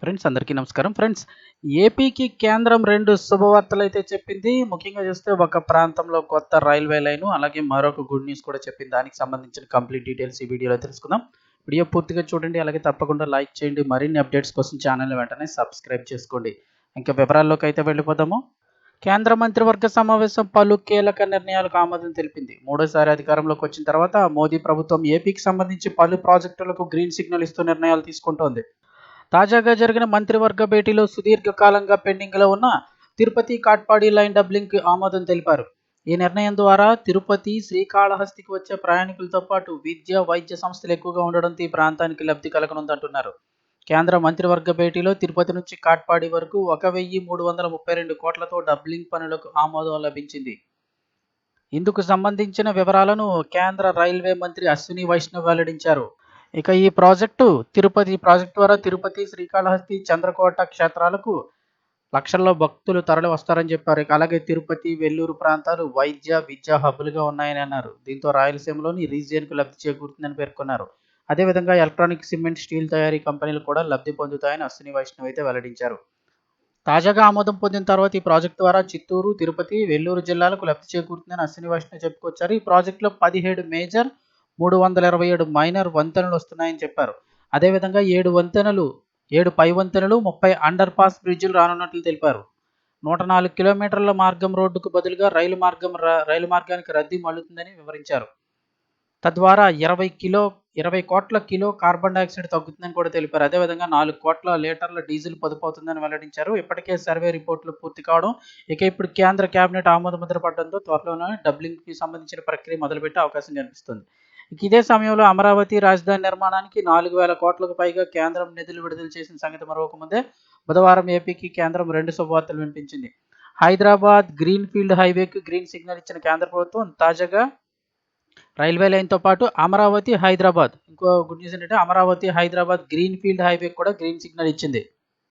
Friends అందరికీ నమస్కారం. Friends ఏపీకి కేంద్రం రెండు శుభవార్తలు అయితే చెప్పింది. ముఖ్యంగా చూస్తే ఒక ప్రాంతంలో కొత్త రైల్వే లైను అలాగే మరొక గుడ్ న్యూస్ కూడా చెప్పింది. దానికి సంబంధించిన కంప్లీట్ డీటెయిల్స్ ఈ వీడియోలో తెలుసుకుందాం. వీడియో పూర్తిగా చూడండి అలాగే తప్పకుండా లైక్ చేయండి. మరిన్ని అప్డేట్స్ కోసం ఛానల్ వెంటనే సబ్స్క్రైబ్ చేసుకోండి. ఇంకా వివరాల్లోకి అయితే వెళ్ళిపోదాము. కేంద్ర మంత్రివర్గ సమావేశం పలు కీలక నిర్ణయాలకు ఆమోదం తెలిపింది. మూడోసారి అధికారంలోకి వచ్చిన తర్వాత మోదీ ప్రభుత్వం ఏపీకి సంబంధించి పలు ప్రాజెక్టులకు గ్రీన్ సిగ్నల్ ఇస్తూ నిర్ణయాలు తీసుకుంటోంది. తాజాగా జరిగిన మంత్రివర్గ భేటీలో సుదీర్ఘకాలంగా పెండింగ్లో ఉన్న తిరుపతి కాట్పాడి లైన్ డబ్లింగ్కి ఆమోదం తెలిపారు. ఈ నిర్ణయం ద్వారా తిరుపతి శ్రీకాళహస్తికి వచ్చే ప్రయాణికులతో పాటు విద్య వైద్య సంస్థలు ఎక్కువగా ఉండడంతో ఈ ప్రాంతానికి లబ్ధి కలగనుందంటున్నారు. కేంద్ర మంత్రివర్గ భేటీలో తిరుపతి నుంచి కాట్పాడి వరకు ఒక వెయ్యి మూడు వందల ముప్పై రెండు కోట్లతో డబ్లింగ్ పనులకు ఆమోదం లభించింది. ఇందుకు సంబంధించిన వివరాలను కేంద్ర రైల్వే మంత్రి అశ్విని వైష్ణవ్ వెల్లడించారు. ఇక ఈ ప్రాజెక్టు తిరుపతి ప్రాజెక్టు ద్వారా తిరుపతి శ్రీకాళహస్తి చంద్రకోట క్షేత్రాలకు లక్షల్లో భక్తులు తరలి వస్తారని చెప్పారు. ఇక అలాగే తిరుపతి వెల్లూరు ప్రాంతాలు వైద్య విద్యా హబ్బులుగా ఉన్నాయని అన్నారు. దీంతో రాయలసీమలోని రీజియన్కు లబ్ధి చేకూరుతుందని పేర్కొన్నారు. అదేవిధంగా ఎలక్ట్రానిక్ సిమెంట్ స్టీల్ తయారీ కంపెనీలు కూడా లబ్ధి పొందుతాయని అశ్విని వైష్ణవ్ అయితే వెల్లడించారు. తాజాగా ఆమోదం పొందిన తర్వాత ఈ ప్రాజెక్టు ద్వారా చిత్తూరు తిరుపతి వెల్లూరు జిల్లాలకు లబ్ధి చేకూరుతుందని అశ్విని వైష్ణవ్ చెప్పుకొచ్చారు. ఈ ప్రాజెక్టులో పదిహేడు మేజర్ మూడు వందల ఇరవై ఏడు మైనర్ వంతెనలు వస్తున్నాయని చెప్పారు. అదేవిధంగా ఏడు వంతెనలు ఏడు పై వంతెనలు ముప్పై అండర్ పాస్ బ్రిడ్జిలు రానున్నట్లు తెలిపారు. నూట నాలుగు కిలోమీటర్ల మార్గం రోడ్డుకు బదులుగా రైలు మార్గం రైలు మార్గానికి రద్దీ మళ్ళుతుందని వివరించారు. తద్వారా ఇరవై కిలో ఇరవై కోట్ల కిలో కార్బన్ డైఆక్సైడ్ తగ్గుతుందని కూడా తెలిపారు. అదేవిధంగా నాలుగు కోట్ల లీటర్ల డీజిల్ పొదుపు అవుతుందని వెల్లడించారు. ఇప్పటికే సర్వే రిపోర్టులు పూర్తి కావడం ఇక ఇప్పుడు కేంద్ర కేబినెట్ ఆమోద ముద్ర పడడంతో త్వరలోనే డబ్లింగ్కి సంబంధించిన ప్రక్రియ మొదలుపెట్టే అవకాశం కనిపిస్తుంది. ఇదే సమయంలో అమరావతి రాజధాని నిర్మాణానికి నాలుగు వేల కోట్లకు పైగా కేంద్రం నిధులు విడుదల చేసిన సంగతి మరొక ముందే బుధవారం ఏపీకి కేంద్రం రెండు శుభవార్తలు వినిపించింది. హైదరాబాద్ గ్రీన్ ఫీల్డ్ హైవేకి గ్రీన్ సిగ్నల్ ఇచ్చిన కేంద్ర ప్రభుత్వం తాజాగా రైల్వే లైన్తో పాటు అమరావతి హైదరాబాద్. ఇంకో గుడ్ న్యూస్ ఏంటంటే అమరావతి హైదరాబాద్ గ్రీన్ ఫీల్డ్ హైవేకి కూడా గ్రీన్ సిగ్నల్ ఇచ్చింది.